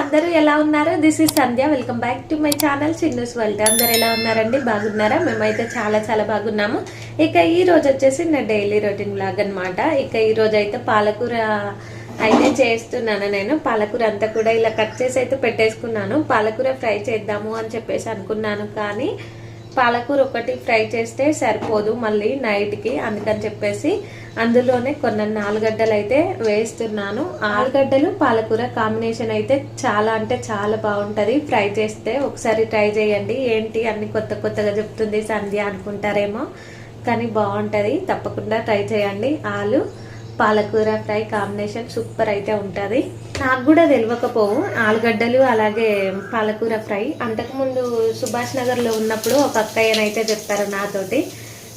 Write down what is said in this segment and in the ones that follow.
అందరూ ఎలా ఉన్నారు? This is Sandhya welcome back to my channel Chinnu's world అందరు ఎలా ఉన్నారండి? బాగున్నారా? మేమైతే చాలా చాలా బాగున్నాము. ఇక ఈ రోజు వచ్చేసి నా డైలీ రొటీన్ బ్లాగ్ అన్నమాట ఇక ఈ రోజు అయితే పాలకూర అయితే చేస్తున్నాను నేను. పాలకూర అంతా కూడా ఇలా కట్ చేసి అయితే పెట్టేసుకున్నాను. పాలకూర ఫ్రై చేద్దాము అని చెప్పేసి అనుకున్నాను కానీ పాలకూర ఒకటి ఫ్రై చేస్తే సరిపోదు మళ్ళీ నైట్కి అందుకని చెప్పేసి అందులోనే కొన్ని ఆలుగడ్డలు అయితే వేస్తున్నాను. ఆలుగడ్డలు పాలకూర కాంబినేషన్ అయితే చాలా అంటే చాలా బాగుంటుంది. ఫ్రై చేస్తే ఒకసారి ట్రై చేయండి. ఏంటి అన్ని కొత్త కొత్తగా చెప్తుంది సంధ్య అనుకుంటారేమో కానీ బాగుంటుంది. తప్పకుండా ట్రై చేయండి. ఆలు పాలకూర ఫ్రై కాంబినేషన్ సూపర్ అయితే ఉంటుంది. నాకు కూడా తెలియకపోవు ఆలుగడ్డలు అలాగే పాలకూర ఫ్రై. అంతకుముందు సుభాష్ నగర్లో ఉన్నప్పుడు ఒక అక్కయ్యనైతే చెప్పారు నాతోటి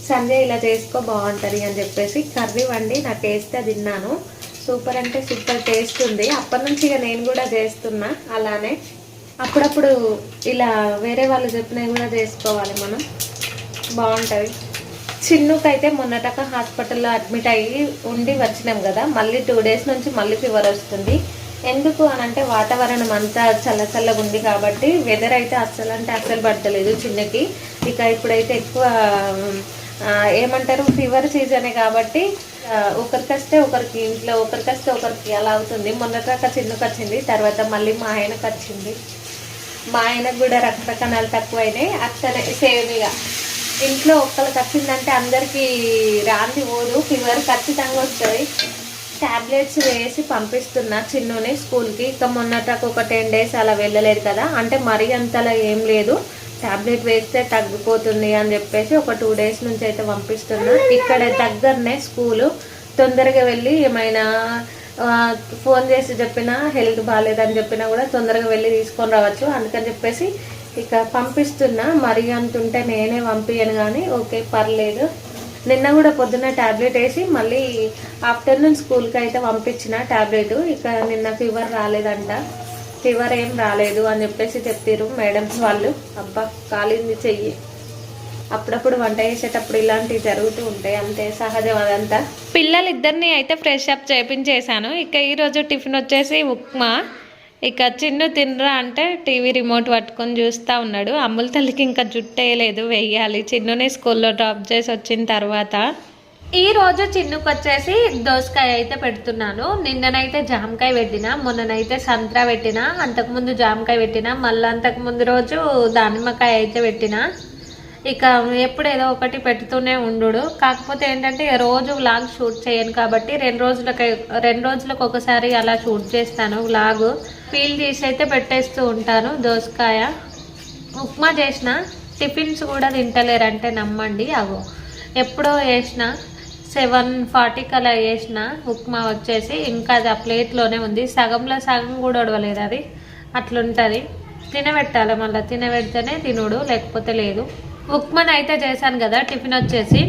సంజయ్ ఇలా చేసుకో బాగుంటుంది అని చెప్పేసి. కర్రీ వండి నాకు వేస్తే తిన్నాను. సూపర్ అంటే సూపర్ టేస్ట్ ఉంది. అప్పటి నుంచి ఇక నేను కూడా చేస్తున్నా అలానే. అప్పుడప్పుడు ఇలా వేరే వాళ్ళు చెప్పినవి కూడా చేసుకోవాలి మనం. బాగుంటుంది. చిన్నుకైతే మొన్నటక హాస్పిటల్లో అడ్మిట్ అయ్యి ఉండి వచ్చినాం కదా. మళ్ళీ టూ డేస్ నుంచి మళ్ళీ ఫీవర్ వస్తుంది. ఎందుకు అని అంటే వాతావరణం అంతా చల్ల చల్లగా ఉంది కాబట్టి వెదర్ అయితే అస్సలు అంటే అస్సలు పడతలేదు చిన్నకి. ఇక ఇప్పుడైతే ఎక్కువ ఏమంటారు ఫీవర్ సీజనే కాబట్టి ఒకరికి వస్తే ఒకరికి ఇంట్లో ఒకరికి వస్తే ఒకరికి అలా అవుతుంది. మొన్నటక చిన్నుకు వచ్చింది తర్వాత మళ్ళీ మా ఆయనకు వచ్చింది. మా ఆయనకు కూడా రక్త కణాలు తక్కువైనాయి. అట్లనే సేమ్ ఇక ఇంట్లో ఒక్కరికి వచ్చిందంటే అందరికీ రాంది పోదు ఫీవర్ ఖచ్చితంగా వస్తుంది టాబ్లెట్స్ వేసి పంపిస్తున్నా చిన్నోని స్కూల్కి. ఇక మొన్నటకు ఒక టెన్ డేస్ అలా వెళ్ళలేదు కదా. అంటే మరీ అంతలా ఏం లేదు. టాబ్లెట్ వేస్తే తగ్గిపోతుంది అని చెప్పేసి ఒక టూ డేస్ నుంచి అయితే పంపిస్తున్నా. ఇక్కడ దగ్గరనే స్కూలు. తొందరగా వెళ్ళి ఏమైనా ఫోన్ చేసి చెప్పినా హెల్త్ బాగాలేదని చెప్పినా కూడా తొందరగా వెళ్ళి తీసుకొని రావచ్చు. అందుకని చెప్పేసి ఇక పంపిస్తున్నా మరి అంటుంటే నేనే పంపించను కానీ ఓకే పర్లేదు. నిన్న కూడా పొద్దున్న ట్యాబ్లెట్ వేసి మళ్ళీ ఆఫ్టర్నూన్ స్కూల్కి అయితే పంపించిన ట్యాబ్లెట్ ఇక నిన్న ఫీవర్ రాలేదంట. ఫీవర్ ఏం రాలేదు అని చెప్పేసి చెప్పారు మేడమ్స్ వాళ్ళు. అబ్బా కాలింది చెయ్యి. అప్పుడప్పుడు వంట చేసేటప్పుడు ఇలాంటివి జరుగుతూ ఉంటాయి. అంతే సహజం అదంతా. పిల్లలిద్దరిని అయితే ఫ్రెష్ అప్ చేపించేశాను. ఇక ఈరోజు టిఫిన్ వచ్చేసి ఉప్మా. ఇక చిన్ను తినరా అంటే టీవీ రిమోట్ పట్టుకొని చూస్తూ ఉన్నాడు. అమ్ముల తల్లికి ఇంకా జుట్టు వేయలేదు వెయ్యాలి. చిన్నుని స్కూల్లో డ్రాప్ చేసి వచ్చిన తర్వాత ఈ రోజు చిన్నుకు వచ్చేసి దోసకాయ అయితే పెడుతున్నాను. నిన్ననైతే జామకాయ పెట్టిన మొన్ననైతే సంత్రా పెట్టిన అంతకుముందు జామకాయ పెట్టిన మళ్ళీ అంతకుముందు రోజు దానిమ్మకాయ అయితే పెట్టిన. ఇక ఎప్పుడు ఏదో ఒకటి పెడుతూనే ఉండు కాకపోతే ఏంటంటే రోజు వ్లాగ్ షూట్ చేయను కాబట్టి రెండు రోజులకి రెండు రోజులకు ఒకసారి అలా షూట్ చేస్తాను వ్లాగ్ ఫీల్ తీసి అయితే పెట్టేస్తూ ఉంటాను దోసకాయ. ఉప్మా చేసిన టిఫిన్స్ కూడా తింటలేరంటే నమ్మండి అగో. ఎప్పుడో వేసిన సెవెన్ ఫార్టీకి అలా వేసిన ఉప్మా వచ్చేసి ఇంకా అది ఆ ప్లేట్లోనే ఉంది. సగంలో సగం కూడా ఒడవలేదు అది. అట్లుంటుంది. తినబెట్టాలి మళ్ళీ. తినబెడితేనే తినుడు లేకపోతే లేదు. ఉప్మాని అయితే చేశాను కదా టిఫిన్ వచ్చేసి.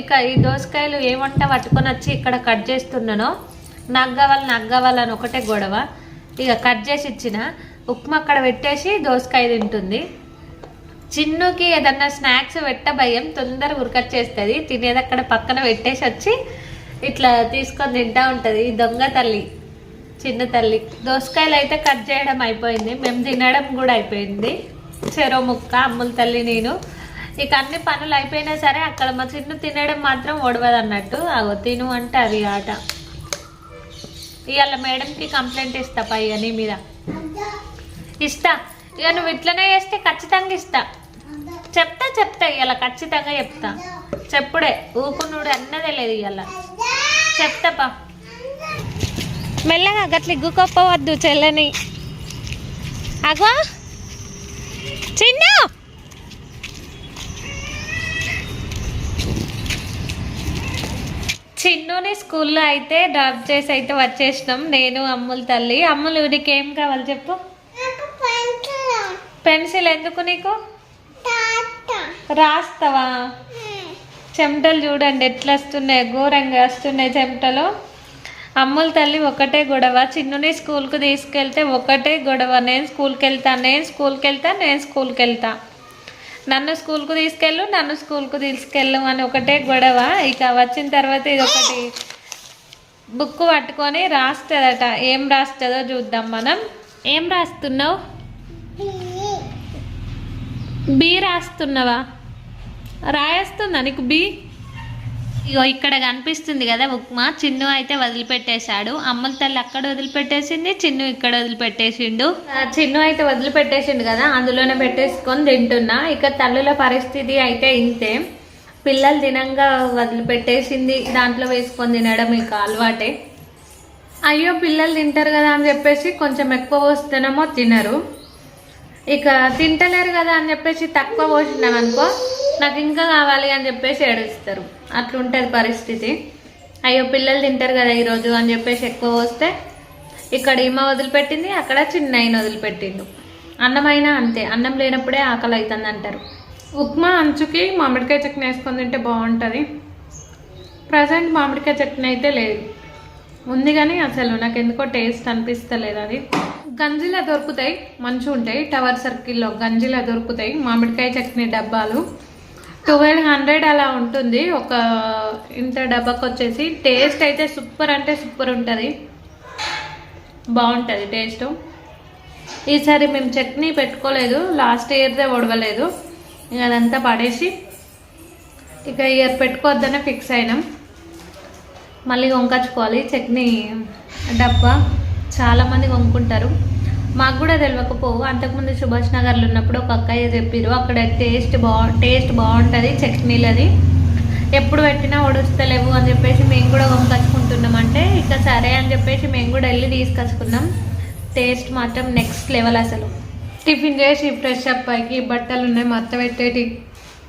ఇక ఈ దోసకాయలు ఏ వంట పట్టుకొని వచ్చి ఇక్కడ కట్ చేస్తున్నానో నాకు కావాలి నాకు కావాలని ఒకటే గొడవ. ఇక కట్ చేసి ఇచ్చిన. ఉప్మా అక్కడ పెట్టేసి దోసకాయ తింటుంది. చిన్నుకి ఏదన్నా స్నాక్స్ పెట్ట భయం తొందరగా ఉరకచ్చేస్తుంది. తినేది అక్కడ పక్కన పెట్టేసి వచ్చి ఇట్లా తీసుకొని తింటా ఉంటుంది. ఈ దొంగ తల్లి చిన్న తల్లి. దోసకాయలు అయితే కట్ చేయడం అయిపోయింది. మేము తినడం కూడా అయిపోయింది. చెరో ముక్క అమ్ముల తల్లి నేను. ఇక అన్ని పనులు అయిపోయినా సరే అక్కడ మా చిన్ను తినడం మాత్రం ఓడవదన్నట్టు. అన్నట్టు అగో తిను అంటే అది ఆట. ఇవాళ మేడంకి కంప్లైంట్ ఇస్తా పైగా నీ మీద. ఇస్తా. ఇక నువ్వు ఇట్లనే చేస్తే ఖచ్చితంగా ఇస్తా. చెప్తా చెప్తా ఇవాళ ఖచ్చితంగా చెప్తా. చెప్పుడే ఊపునుడు అన్నదే లేదు ఇవాళ చెప్తాపా మెల్లగా గట్ల ఇగ్గుకొప్పవద్దు చెల్లని. అగో చిన్న! చిన్నుని స్కూల్లో అయితే డ్రాప్ చేసి అయితే వచ్చేసినాం. నేను అమ్ముల తల్లి. అమ్ములు నీకు ఏం కావాలి చెప్పు? పెన్సిల్. ఎందుకు నీకు? రాస్తావా? చెమటలు చూడండి ఎట్లా వస్తున్నాయి ఘోరంగా వస్తున్నాయి చెమటలు. అమ్ముల తల్లి ఒకటే గొడవ. చిన్నుని స్కూల్కి తీసుకెళ్తే ఒకటే గొడవ. నేను స్కూల్కి వెళ్తా నేను స్కూల్కి వెళ్తా నేను స్కూల్కి వెళ్తా నన్ను స్కూల్కు తీసుకెళ్ళు నన్ను స్కూల్కు తీసుకెళ్ళు అని ఒకటే గొడవ. ఇక వచ్చిన తర్వాత ఇది ఒకటి బుక్ పట్టుకొని రాస్తుందట. ఏం రాస్తుందో చూద్దాం మనం. ఏం రాస్తున్నావు? బి రాస్తున్నావా? రాయేస్తుందా నీకు బి? ఇగో ఇక్కడ కనిపిస్తుంది కదా ఉప్మా. చిన్ను అయితే వదిలిపెట్టేశాడు. అమ్మల తల్లి అక్కడ వదిలిపెట్టేసింది చిన్ను ఇక్కడ వదిలిపెట్టేసిండు. ఆ, చిన్ను అయితే వదిలిపెట్టేసిండు కదా అందులోనే పెట్టేసుకొని తింటున్నా. ఇక తల్లుల పరిస్థితి అయితే ఇంతే. పిల్లలు తినంగా వదిలిపెట్టేసింది దాంట్లో వేసుకొని తినడం ఇక అలవాటే. అయ్యో పిల్లలు తింటారు కదా అని చెప్పేసి కొంచెం ఎక్కువ పోస్తేనేమో తినరు. ఇక తింటలేరు కదా అని చెప్పేసి తక్కువ పోసినాం అనుకో నాకు ఇంకా కావాలి అని చెప్పేసి ఏడుస్తారు. అట్లుంటుంది పరిస్థితి. అయ్యో పిల్లలు తింటారు కదా ఈరోజు అని చెప్పేసి ఎక్కువ వస్తే ఇక్కడ ఈమె వదిలిపెట్టింది అక్కడ చిన్న ఆయన వదిలిపెట్టిండు. అన్నమైనా అంతే అన్నం లేనప్పుడే ఆకలి అవుతుంది అంటారు ఉప్మా అంచుకి మామిడికాయ చట్నీ వేసుకొని తింటే బాగుంటుంది. ప్రజెంట్ మామిడికాయ చట్నీ అయితే లేదు. ఉంది కానీ అసలు నాకు ఎందుకో టేస్ట్ అనిపిస్తలేదు అది. గంజిలా దొరుకుతాయి మంచిగా ఉంటాయి టవర్ సర్కిల్లో గంజిలా దొరుకుతాయి మామిడికాయ చట్నీ డబ్బాలు. ట్వెల్వ్ హండ్రెడ్ అలా ఉంటుంది. ఒక ఇంత డబ్బాకి వచ్చేసి టేస్ట్ అయితే సూపర్ అంటే సూపర్ ఉంటుంది. బాగుంటుంది టేస్ట్. ఈసారి మేము చట్నీ పెట్టుకోలేదు. లాస్ట్ ఇయర్దే ఒడవలేదు. ఇక అదంతా పడేసి ఇక ఇయర్ పెట్టుకోవద్దనే ఫిక్స్ అయినాం. మళ్ళీ వంకచ్చుకోవాలి చట్నీ డబ్బా. చాలామంది కొనుక్కుంటారు. మాకు కూడా తెలియకపోవు అంతకుముందు సుభాష్ నగర్లో ఉన్నప్పుడు ఒక అక్కయ్య చెప్పారు అక్కడ టేస్ట్ బా టేస్ట్ బాగుంటుంది చట్నీలది ఎప్పుడు పెట్టినా ఒడుస్తలేవు అని చెప్పేసి మేము కూడా వంకచ్చుకుంటున్నాం. అంటే ఇక సరే అని చెప్పేసి మేము కూడా వెళ్ళి తీసుకొచ్చుకున్నాం. టేస్ట్ మాత్రం నెక్స్ట్ లెవెల్ అసలు. టిఫిన్ చేసి ఫ్రెష్ అప్ పైకి బట్టలు ఉన్నాయి మత్త పెట్టేటి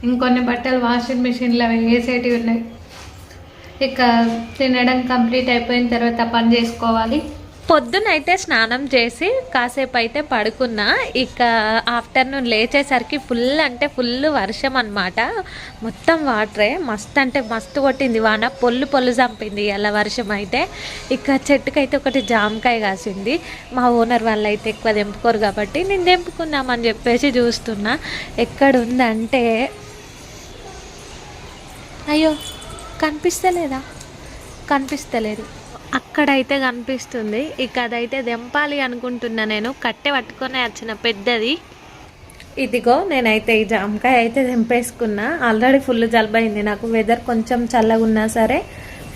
ఇంకొన్ని బట్టలు వాషింగ్ మిషన్లో వేసేటివి ఉన్నాయి. ఇక తినడం కంప్లీట్ అయిపోయిన తర్వాత పని చేసుకోవాలి. పొద్దునైతే స్నానం చేసి కాసేపు అయితే పడుకున్నా. ఇక ఆఫ్టర్నూన్ లేచేసరికి ఫుల్ అంటే ఫుల్ వర్షం అన్నమాట. మొత్తం వాటరే మస్తు అంటే మస్తు కొట్టింది వాన. పొల్లు పొల్లు చంపింది అలా వర్షం అయితే. ఇక చెట్టుకైతే ఒకటి జామకాయ కాసింది. మా ఓనర్ వాళ్ళు అయితే ఎక్కువ తెంపుకోరు కాబట్టి నేను తెంపుకుందామని చెప్పేసి చూస్తున్నా. ఎక్కడుందంటే అయ్యో కనిపిస్తలేదా? కనిపిస్తలేదు. అక్కడైతే కనిపిస్తుంది. ఇక అదైతే దెంపాలి అనుకుంటున్నా నేను. కట్టె పట్టుకొని వచ్చిన పెద్దది. ఇదిగో నేనైతే ఈ జామకాయ అయితే దింపేసుకున్నా. ఆల్రెడీ ఫుల్ జలుబు అయింది నాకు. వెదర్ కొంచెం చల్లగా ఉన్నా సరే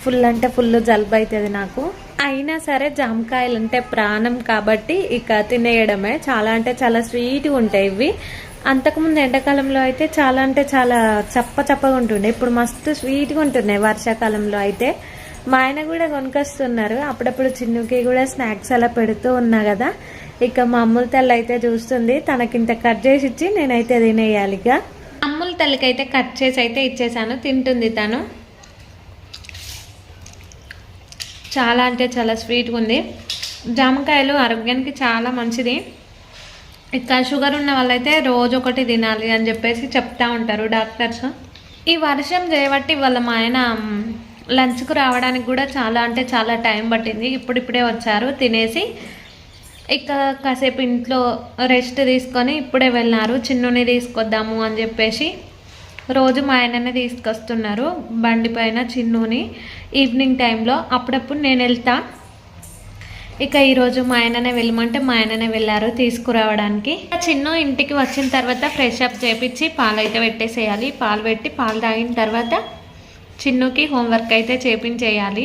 ఫుల్ అంటే ఫుల్ జలుబు అవుతుంది నాకు. అయినా సరే జామకాయలు అంటే ప్రాణం కాబట్టి ఇక తినేయడమే. చాలా అంటే చాలా స్వీట్గా ఉంటాయి ఇవి. అంతకుముందు ఎండాకాలంలో అయితే చాలా అంటే చాలా చప్ప చప్పగా ఉంటుండే. ఇప్పుడు మస్తు స్వీట్గా ఉంటున్నాయి వర్షాకాలంలో అయితే. మా ఆయన కూడా కొనుకొస్తున్నారు. అప్పుడప్పుడు చిన్నుకి కూడా స్నాక్స్ అలా పెడుతూ ఉన్నా కదా. ఇక మా అమ్ముల తల్లి అయితే చూస్తుంది. తనకింత కట్ చేసి ఇచ్చి నేనైతే తినేయాలి ఇక. అమ్ముల తల్లికి అయితే కట్ చేసి అయితే ఇచ్చేసాను. తింటుంది తను. చాలా అంటే చాలా స్వీట్గా ఉంది. జామకాయలు ఆరోగ్యానికి చాలా మంచిది. ఇక షుగర్ ఉన్న వాళ్ళైతే రోజు ఒకటి తినాలి అని చెప్పేసి చెప్తా ఉంటారు డాక్టర్స్. ఈ వర్షం చేయబట్టి వాళ్ళ మా ఆయన లంచ్కు రావడానికి కూడా చాలా అంటే చాలా టైం పట్టింది. ఇప్పుడిప్పుడే వచ్చారు తినేసి ఇక కాసేపు ఇంట్లో రెస్ట్ తీసుకొని ఇప్పుడే వెళ్ళినారు. చిన్నుని తీసుకొద్దాము అని చెప్పేసి రోజు మా ఆయననే తీసుకొస్తున్నారు బండి పైన చిన్నుని. ఈవినింగ్ టైంలో అప్పుడప్పుడు నేను వెళ్తా. ఇక ఈరోజు మా ఆయననే వెళ్ళమంటే మా ఆయననే వెళ్ళారు తీసుకురావడానికి. ఇక చిన్ను ఇంటికి వచ్చిన తర్వాత ఫ్రెష్ అప్ చేపించి పాలు అయితే పెట్టేసేయాలి. పాలు పెట్టి పాలు తాగిన తర్వాత చిన్నుకి హోంవర్క్ అయితే చేపించేయాలి.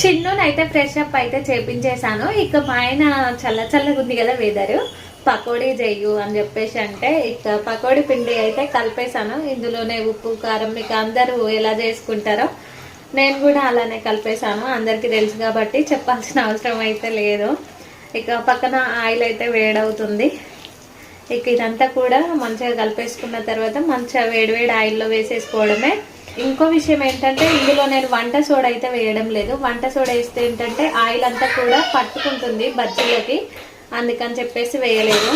చిన్నునైతే అయితే ఫ్రెష్ అప్ అయితే చేపించేశాను. ఇక పైన చల్ల చల్లగా ఉంది కదా వెదరు పకోడీ చెయ్యు అని చెప్పేసి అంటే ఇక పకోడీ పిండి అయితే కలిపేశాను. ఇందులోనే ఉప్పు కారం మీకు అందరూ ఎలా చేసుకుంటారో నేను కూడా అలానే కలిపేశాను. అందరికీ తెలుసు కాబట్టి చెప్పాల్సిన అవసరం అయితే లేదు. ఇక పక్కన ఆయిల్ అయితే వేడవుతుంది. ఇక ఇదంతా కూడా మంచిగా కలిపేసుకున్న తర్వాత మంచిగా వేడివేడి ఆయిల్లో వేసేసుకోవడమే ఇంకో విషయం ఏంటంటే ఇందులో నేను వంట సోడా అయితే వేయడం లేదు. వంట సోడా వేస్తే ఏంటంటే ఆయిల్ అంతా కూడా పట్టుకుంటుంది బజ్జీలకి. అందుకని చెప్పేసి వేయలేదు.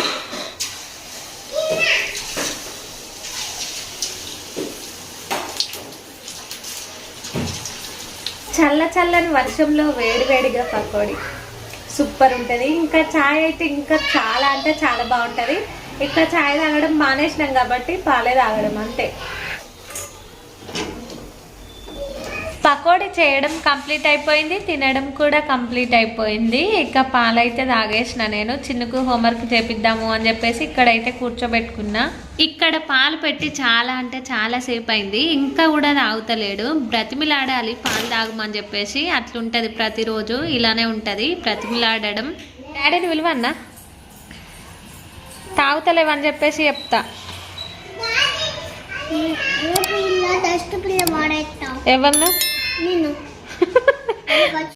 చల్ల చల్లని వర్షంలో వేడి వేడిగా పకోడీ. సూపర్ ఉంటుంది. ఇంకా చాయ్ అయితే ఇంకా చాలా అంటే చాలా బాగుంటుంది. ఇంకా చాయ్ తాగడం మానేసినాం కాబట్టి పాలే తాగడం అంతే. పకోడీ చేయడం కంప్లీట్ అయిపోయింది తినడం కూడా కంప్లీట్ అయిపోయింది. ఇక పాలైతే తాగేసిన నేను. చిన్నకు హోంవర్క్ చేపిద్దాము అని చెప్పేసి ఇక్కడైతే కూర్చోబెట్టుకున్నా. ఇక్కడ పాలు పెట్టి చాలా అంటే చాలా సేపు అయింది ఇంకా కూడా తాగుతలేడు. బ్రతిమిలాడాలి పాలు తాగమని చెప్పేసి అట్లుంటది ప్రతిరోజు. ఇలానే ఉంటది బ్రతిమిలాడడం. డాడీని విలువన్నా తాగుతలేవని చెప్పేసి చెప్తా. రేపు ఇలా